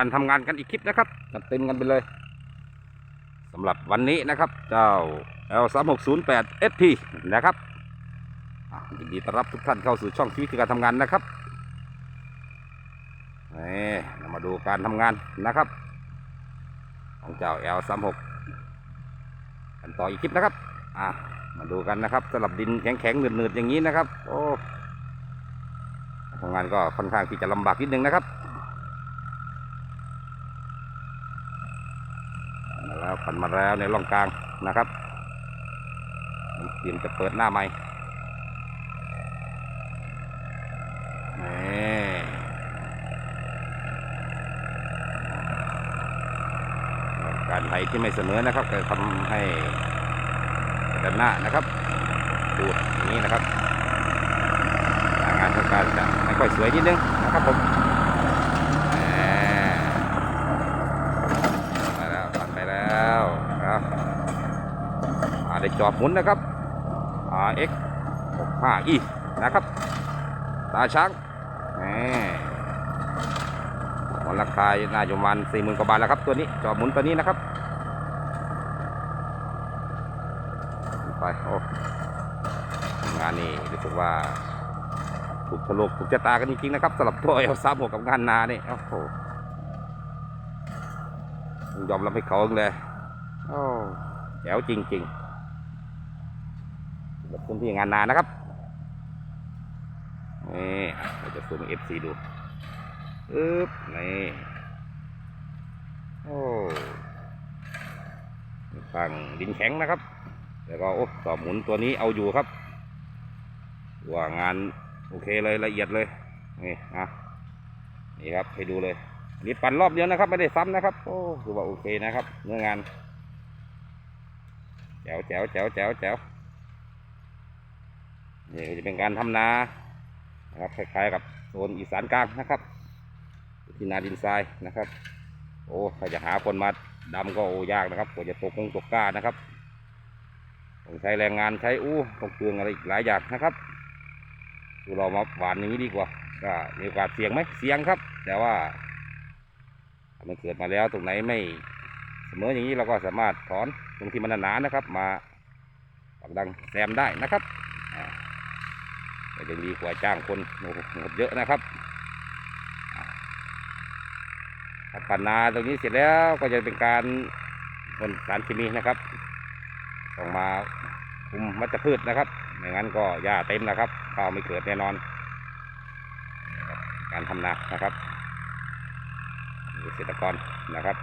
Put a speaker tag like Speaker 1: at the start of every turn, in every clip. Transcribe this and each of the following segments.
Speaker 1: การทำงานกันอีกคลิปนะครับจัดเต็มกันไปเลยสำหรับวันนี้นะครับเจ้า L 3 6 0 8 SP นะครับอะยินดีต้อนรับทุกท่านเข้าสู่ช่องชีวิตการทำงานนะครับนี่มาดูการทำงานนะครับ ของเจ้า L 3 6 กันต่ออีกคลิปนะครับอะมาดูกันนะครับสำหรับดินแข็งๆหนืดๆอย่างนี้นะครับ โอ้ทำงานก็ค่อนข้างที่จะลำบากนิดนึงนะครับ มาแล้วขันมาแล้วในร่องกลางนะครับเตรียมจะเปิดหน้าใหม่นี่การไถที่ไม่เสมอนะครับจะทำให้ด้านหน้านะครับปูดอย่างนี้นะครับหน้างานของการจะไม่ค่อยสวยนิดนึงนะครับผมแหม ไปแล้วตัดไปแล้วครับอ่าได้ จอบหมุนนะครับ RX 65 E นะครับ ตาช้างนี่มูลค่าน่าจะประมาณสี่หมื่นกว่าบาทแล้วครับ ตัวนี้จอบหมุนตัวนี้นะครับ ไปโอ้งานนี้รู้สึกว่าถูกฉลกถูกชะตากันจริงๆนะครับสำหรับตัวเอลซับหกกับงานนานี่โอ้โหยอมรับให้เขาเลยโอ้แจ๋วจริง ๆ แบบพื้นที่งานนานนะครับนี่เราจะซูมเอฟซีดูอึ๊บนี่โอ้ฝั่งดินแข็งนะครับ แล้วก็โอ้ต่อหมุนตัวนี้เอาอยู่ครับว่างานโอเคเลยละเอียดเลยนี่อะนี่ครับให้ดูเลยนี่ปั่นรอบเดียวนะครับ ไม่ได้ซ้ำนะครับ โอ้ถือว่าโอเคนะครับ เนื้องานแจ๋วแจ๋วแจ๋วแจ๋วแจ๋ว นี่ก็จะเป็นการทำนานะครับคล้ายๆกับโซนอีสานกลางนะครับที่นาดินทรายนะครับ โอ้ถ้าจะหาคนมาดำก็โอ้ยากนะครับกว่าจะตกคงตกกล้านะครับต้องใช้แรงงานใช้อู้ต้องเปลืองอะไรอีกหลายอย่างนะครับดูเรามาหวานอย่างนี้ดีกว่าก็มีโอกาสเสี่ยงไหมเสี่ยงครับ แต่ว่ามันเกิดมาแล้วตรงไหนไม่เสมออย่างนี้เราก็สามารถถอนตรงที่มันหนาๆนะครับ มาปักดังแซมได้นะครับอ่า แต่ยังดีกว่าจ้างคนหมดเยอะนะครับถ้าปันนาตรงนี้เสร็จแล้วก็จะเป็นการพ่นสารเคมีนะครับต้องมาคุมมัจพืชนะครับไม่งั้นก็หญ้าเต็มนะครับข้าวไม่เกิดแน่นอน การทำนานะครับเกษตรกรนะครับ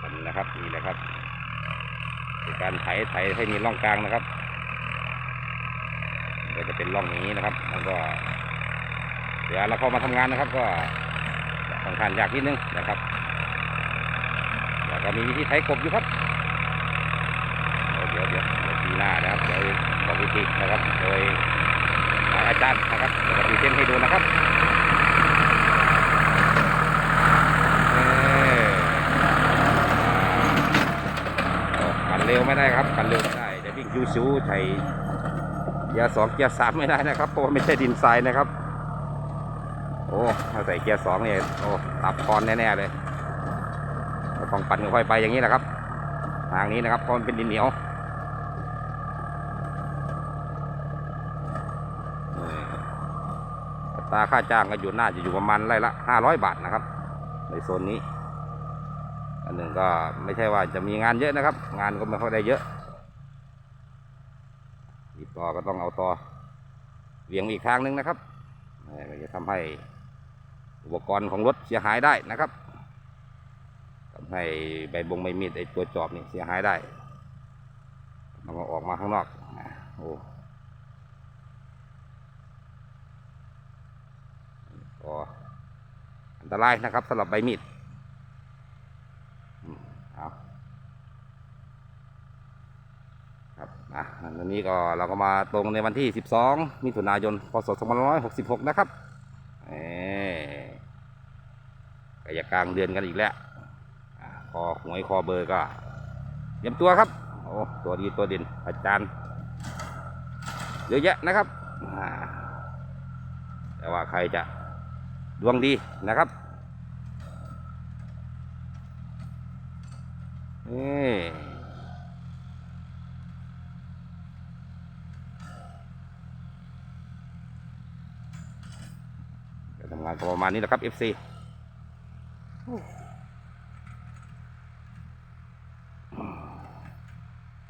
Speaker 1: กันนะครับนี่นะครับ การไถไถให้มีร่องกลางนะครับก็จะเป็นร่องอย่างนี้นะครับมันก็เดี๋ยวเราเข้ามาทำงานนะครับ ก็จะค่อนข้างยากนิดนึงนะครับแล้วก็มีวิธีไถกบอยู่ครับ เดี๋ยวเดี๋ยวเดี๋ยวปีหน้านะครับเดี๋ยวบอกวิธีนะครับ โดยทางอาจารย์นะครับเดี๋ยวเราดูเส้นให้ดูนะครับเอ่ออ่ากันเร็ว ไม่ได้ครับกันเร็วไม่ได้จะวิ่งยูซูใส่เกียร์สองเกียร์สามไม่ได้นะครับเพราะว่าไม่ใช่ดินทรายนะครับ โอ้ถ้าใส่เกียร์สองเนี่ยโอ้ตับคอนแน่ๆเลยต้องปั่นค่อยไปอย่างนี้แหละครับทางนี้นะครับเพราะมันเป็นดินเหนียวตาค่าจ้างก็อยู่น่าจะอยู่ประมาณไร่ละห้าร้อยบาทนะครับ ในโซนนี้ นึ่งก็ไม่ใช่ว่าจะมีงานเยอะนะครับ งานก็ไม่ค่อยได้เยอะอีกต่อก็ต้องเอาต่อเวียงอีกทางหนึ่งนะครับจะทำให้อุปกรณ์ของรถเสียหายได้นะครับทำให้ใบบงใบมีดไอตัวจอบนี่เสียหายได้มันก็ออกมาข้างนอกโอ้อันตรายนะครับสำหรับใบมีด อืมเอาครับอะอันนี้ก็เราก็มาตรงในวันที่ 12 มิถุนายน พศ 2566 นะครับเอ่ก็จะกลางเดือนกันอีกแล้วอะคอหวยคอเบอร์ก็เตรียมตัวครับ โอ้ ตัวดีตัวเด่นอาจารย์ เยอะแยะนะครับ แต่ว่าใครจะดวงดีนะครับ นี่ทำงานก็ประมาณนี้แหละครับ FC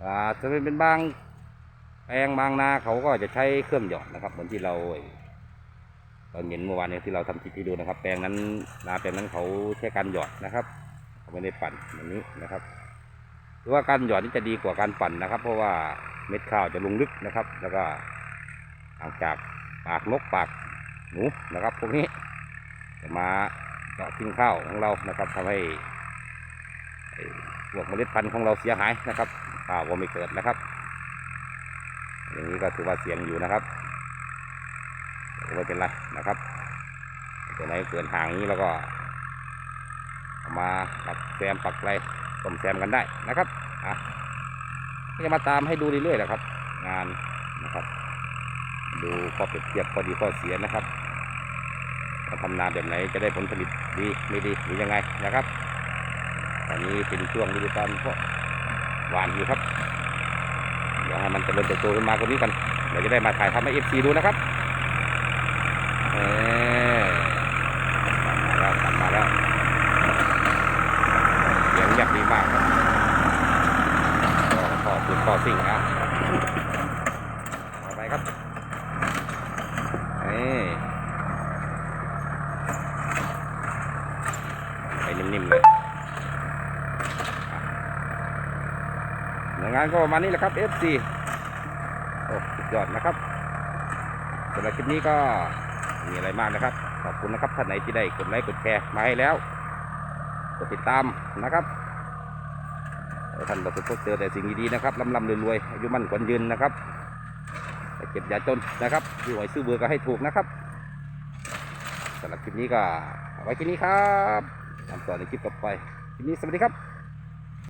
Speaker 1: อาจะเป็นบางแปลงบางนาเขาก็จะใช้เครื่องหยอดนะครับ เหมือนที่เราตอนเย็นเมื่อวานเนี่ยที่เราทำคลิปให้ดูนะครับ แปลงนั้นนาแปลงนั้นเขาใช้การหยอดนะครับ เขาไม่ได้ปั่นแบบนี้นะครับ หรือว่าการหยอดนี่จะดีกว่าการปั่นนะครับ เพราะว่าเม็ดข้าวจะลงลึกนะครับ แล้วก็ห่างจากปากนกปากหนูนะครับพวกนี้จะมาเจาะกินข้าวของเรานะครับทำให้พวกเมล็ดพันธุ์ของเราเสียหายนะครับข้าวก็ไม่เกิดนะครับ อย่างนี้ก็ถือว่าเสี่ยงอยู่นะครับไม่เป็นไรนะครับตัวไหนเกินห่างนี้แล้วก็มาปักแซมปักอะไร ต้มแซมกันได้นะครับอะก็จะมาตามให้ดูเรื่อยๆแหละครับ งานนะครับ ดูข้อเปรียบเทียบข้อดีข้อเสียนะครับว่าทำนาแบบไหนจะได้ผลผลิตดีไม่ดีหรือยังไงนะครับ ตอนนี้เป็นช่วงฤดูกาลเพาะหวานอยู่ครับเดี๋ยวให้มันเริญเติบโตขึ้นมากว่านี้กันเดี๋ยวจะได้มาถ่ายทำให้เอฟซีดูนะครับเออกลับมาแล้วกลับมาแล้วเสียงเงียบดีมากครับ ก็ขอสิ่งนะต่อไปครับนี่ไปนิ่มๆเลยงานก็ประมาณนี้แหละครับ FC โอ้สุดยอดนะครับสำหรับคลิปนี้ก็มีอะไรมากนะครับ ขอบคุณนะครับท่านไหนที่ได้กดไลค์กดแชร์มาให้แล้ว กดติดตามนะครับ ท่านประสบพบเจอแต่สิ่งดีๆนะครับลำลำรวยๆอายุมั่นขวัญยืนนะครับเก็บยาจนนะครับที่หวยซื้อเบอร์ก็ให้ถูกนะครับสำหรับคลิปนี้ก็ไว้แค่นี้ครับตามต่อในคลิปต่อไปคลิปนี้สวัสดีครับ